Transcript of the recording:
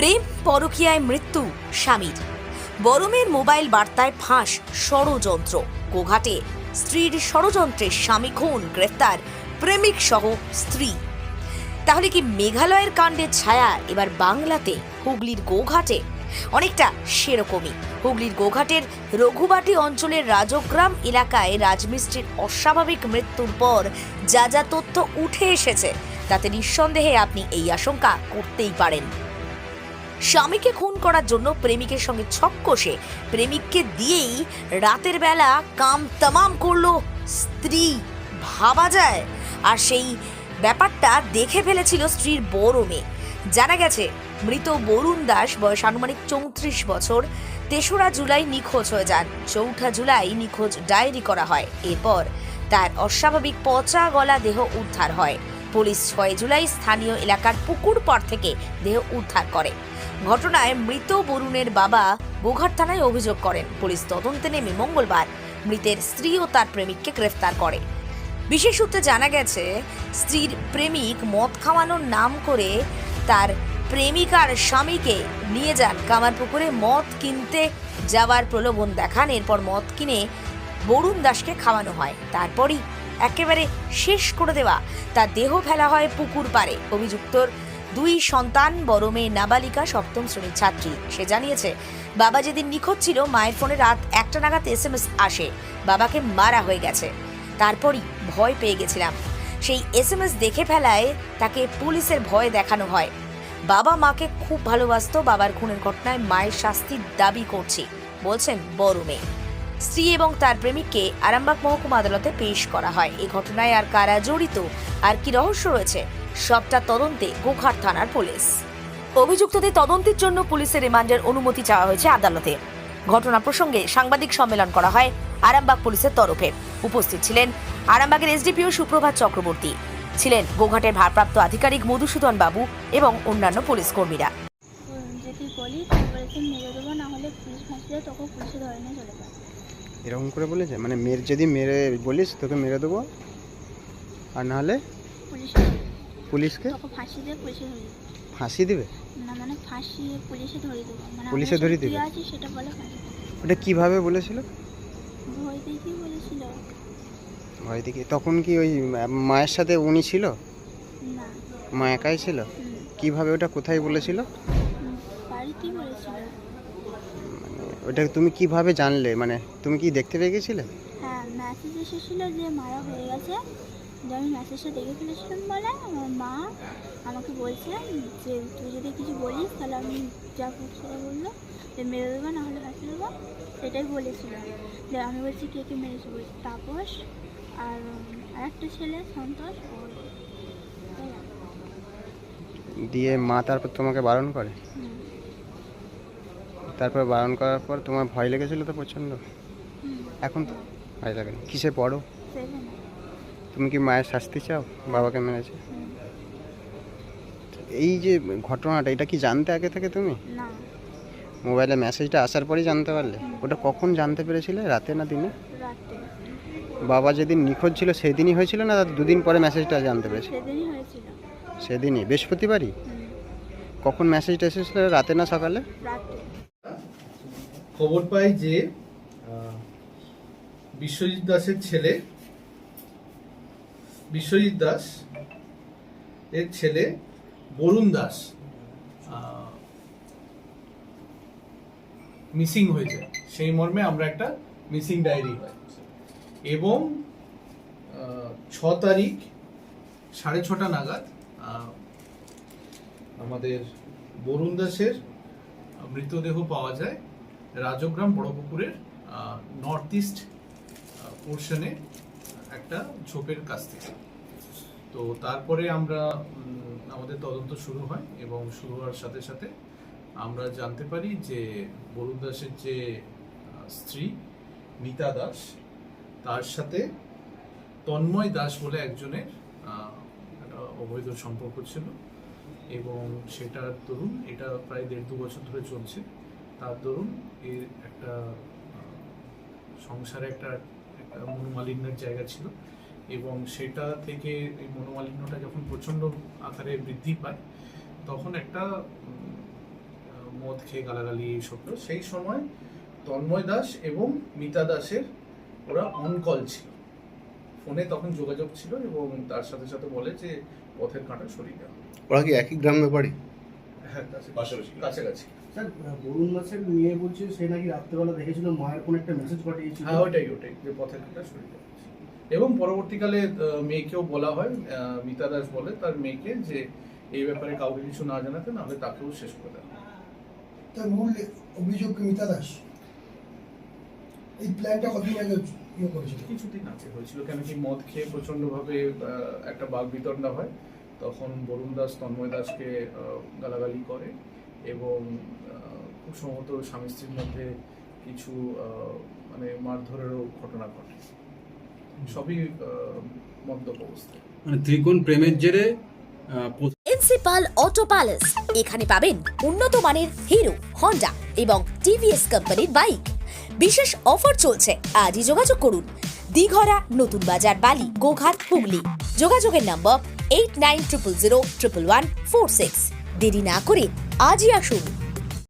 প্রেম পরকীয়ায় মৃত্যু, স্বামীর। বরমের মোবাইল বার্তায় ফাঁস ষড়যন্ত্র। গোঘাটে স্ত্রীর ষড়যন্ত্রে স্বামী খুন, গ্রেফতার, প্রেমিক সহ স্ত্রী। তাহলে কি মেঘালয়ের কাণ্ডের ছায়া এবার বাংলাতে, হুগলির গোঘাটে? অনেকটা সেরকমই। হুগলির গোঘাটের রঘুবাটি অঞ্চলের রাজগ্রাম এলাকায় রাজমিস্ত্রির অস্বাভাবিক মৃত্যুর পর যা যা তথ্য উঠে এসেছে, তাতে নিঃসন্দেহে আপনি এই আশঙ্কা করতেই পারেন। স্বামীকে খুন করার জন্য প্রেমিকের সঙ্গে ছক কষে প্রেমিককে দিয়েই রাতের বেলা কাম তামাম করল স্ত্রী। ভাবা যায়। আর সেই ব্যাপারটা দেখে ফেলেছিল স্ত্রীর বড় মেয়ে। জানা গেছে, মৃত বরুণ দাস বয়স আনুমানিক চৌত্রিশ বছর। তেসরা জুলাই নিখোঁজ হয়ে যান। চৌঠা জুলাই নিখোঁজ ডায়েরি করা হয়। এরপর তার অস্বাভাবিক পচা গলা দেহ উদ্ধার হয়। পুলিশ ছয় জুলাই স্থানীয় এলাকার পুকুর পাড় থেকে দেহ উদ্ধার করে। ঘটনায় মৃত বরুণের বাবা গোঘাট থানায় অভিযোগ করেন। পুলিশ তদন্তে নেমে মঙ্গলবার মৃতের স্ত্রী ও তার প্রেমিককে গ্রেফতার করে। বিশেষ সূত্রে জানা গেছে, স্ত্রীর প্রেমিক মদ খাওয়ানোর নাম করে তার প্রেমিকার স্বামীকে নিয়ে যান। কামারপুকুরে মদ কিনতে যাওয়ার প্রলোভন দেখান, এরপর মদ কিনে বরুণ দাসকে খাওয়ানো হয়। তারপরই একেবারে শেষ করে দেওয়া। তার দেহ ফেলা হয় পুকুর পাড়ে। অভিযুক্তর দুই সন্তান, বড় মেয়ে নাবালিকা, সপ্তম শ্রেণির ছাত্রী। সে জানিয়েছে, বাবা যেদিন নিখোঁজ ছিল, মায়ের ফোনে রাত একটা নাগাদ এস এম এস আসে। বাবাকে মারা হয়ে গেছে। তারপরই ভয় পেয়ে গেছিলাম। সেই এস এম এস দেখে ফেলায় তাকে পুলিশের ভয় দেখানো হয়। বাবা মাকে খুব ভালোবাসতো, বাবার খুনের ঘটনায় মায়ের শাস্তির দাবি করছি, বলছেন বড় মেয়ে। স্ত্রী এবং তার প্রেমিককে আরামবাগ মহকুমা আদালতে পেশ করা হয়। এই ঘটনায় আর কারা জড়িত, আর কি রহস্য রয়েছে, সবটা তদন্তে গোঘাট থানার পুলিশ। অভিযুক্তদের তদন্তের জন্য পুলিশের রিমান্ডের অনুমতি চাওয়া হয়েছে আদালতে। ঘটনা প্রসঙ্গে সাংবাদিক সম্মেলন করা হয় আরামবাগ পুলিশের তরফে। উপস্থিত ছিলেন আরামবাগের এসডিপিও সুপ্রভাত চক্রবর্তী। ছিলেন গোঘাটের ভারপ্রাপ্ত আধিকারিক মধুসূদন বাবু এবং অন্যান্য পুলিশ কর্মীরা। যদি বলি মেরে দেবো না হলে পুলিশ চলে এরকম করে বলেছে? মানে মেরে যদি মেরে বলিস তোকে মেরে দেবো। আর নাহলে পুলিশ পুলিশকে। ফাঁসি দেবো। মানে পুলিশে ধরে দেবো। মানে দেবো। ওটা কীভাবে বলেছিল? ভয় দেখি তখন কি ওই মায়ের সাথে উনি ছিল? মা একাই ছিল? কীভাবে ওটা কোথায় বলেছিল? বাড়িতেই বলেছিল। মানে ওটা তুমি কীভাবে জানলে? মানে তুমি কি দেখতে পেয়ে গেছিলে? হ্যাঁ মেসেজ এসেছিল যে মারা হয়ে গেছে। যে আমি মেসেজটা দেখে ফেলেছিলাম বলে আমার মা আমাকে বলছে যে তুই যদি কিছু বলিস তাহলে আমি যা সেটা বলল। যে মেরে দেবো না হলে ফাঁসি দেবো। সেটাই বলেছিল। যে আমি বলছি কে কে মেরেছে? বলছি তাপস আর একটা ছেলে সন্তোষ। দিয়ে মা তারপর তোমাকে বারণ করে? তারপর বারণ করার পর তোমার ভয় লেগেছিল তো প্রচণ্ড? এখন তো ভয় লাগে না। কিসে পড়ো? তুমি কি মায়ের শাস্তি চাও? বাবাকে মেরেছে? এই যে ঘটনাটা এটা কি জানতে আগে থেকে তুমি? মোবাইলে মেসেজটা আসার পরেই জানতে পারলে? ওটা কখন জানতে পেরেছিলে? রাতে না দিনে? বাবা যেদিন নিখোঁজ ছিল সেদিনই হয়েছিল না তার দুদিন পরে মেসেজটা জানতে পেরেছে? সেদিনই বৃহস্পতিবারই? কখন মেসেজটা এসেছিল? রাতে না সকালে? খবর পাই যে বিশ্বজিৎ দাসের ছেলে, বিশ্বজিৎ দাস এর ছেলে বরুণ দাস মিসিং হয়ে যায় সেই মর্মে আমরা একটা মিসিং ডায়েরি হয়। এবং ছ তারিখ সাড়ে ছটা নাগাদ আমাদের বরুণ দাসের মৃতদেহ পাওয়া যায়। রাজগ্রাম বড়পুকুরের নর্থ ইস্ট পোর্শনে একটা ঝোপের কাছ থেকে। তো তারপরে আমরা আমাদের তদন্ত শুরু হয় এবং শুরু হওয়ার সাথে সাথে আমরা জানতে পারি যে বরুণ দাসের যে স্ত্রী মিতা দাস, তার সাথে তন্ময় দাস বলে একজনের একটা অবৈধ সম্পর্ক ছিল এবং সেটার তরুণ, এটা প্রায় দেড় দু বছর ধরে চলছে। তার দরুন এর একটা সংসারে একটা একটা মনোমালিন্যের জায়গা ছিল এবং সেটা থেকে এই মনোমালিন্যটা যখন প্রচণ্ড আকারে বৃদ্ধি পায় তখন একটা মদ খেয়ে গালাগালি এইসব। সেই সময় তন্ময় দাস এবং মিতা দাসের ওরা অন কল ছিল ফোনে তখন যোগাযোগ ছিল এবং তার সাথে সাথে বলে যে পথের কাঁটা সরিয়ে দেওয়া ওরা কি একই গ্রামে বাড়ি হ্যাঁ কাছে- পাশাপাশি। কাছাকাছি স্যার বরুণ দাসের মেয়ে বলছে সে নাকি রাত্রেবেলা দেখেছিল মায়ের কোনো একটা মেসেজ পাঠিয়েছিল। হ্যাঁ ওটাই ওটাই যে পথের কাঁটা সরিয়ে এবং পরবর্তীকালে মেয়েকেও বলা হয় মিতা দাস বলে তার মেয়েকে যে এই ব্যাপারে কাউকে কিছু না জানাতে নাহলে তাকেও শেষ করে দেওয়া তার মূল অভিযোগ মিতা দাস? এই প্ল্যানটা কতদিন আগে ইয়ে করেছিল? কিছুদিন আগে হয়েছিল কেন কি মদ খেয়ে প্রচন্ডভাবে একটা বাঘ বিতণ্ডা হয় তখন বরুণ দাস তন্ময় দাসকে গালাগালি করে। এবং খুব সম্ভবত স্বামী স্ত্রীর মধ্যে কিছু মানে মারধরেরও ঘটনা ঘটে। সবই মদ্যপ অবস্থায়। মানে ত্রিকোণ প্রেমের জেরে প্রিন্সিপাল অটো প্যালেস। এখানে পাবেন উন্নত মানের হিরো হন্ডা এবং টিভিএস কোম্পানির বাইক। বিশেষ অফার চলছে। আজই যোগাযোগ করুন। দিঘরা নতুন বাজার বালি গোঘাট হুগলি। যোগাযোগের number eight nine triple zero triple one four six দেরি না করে আজই আসুন।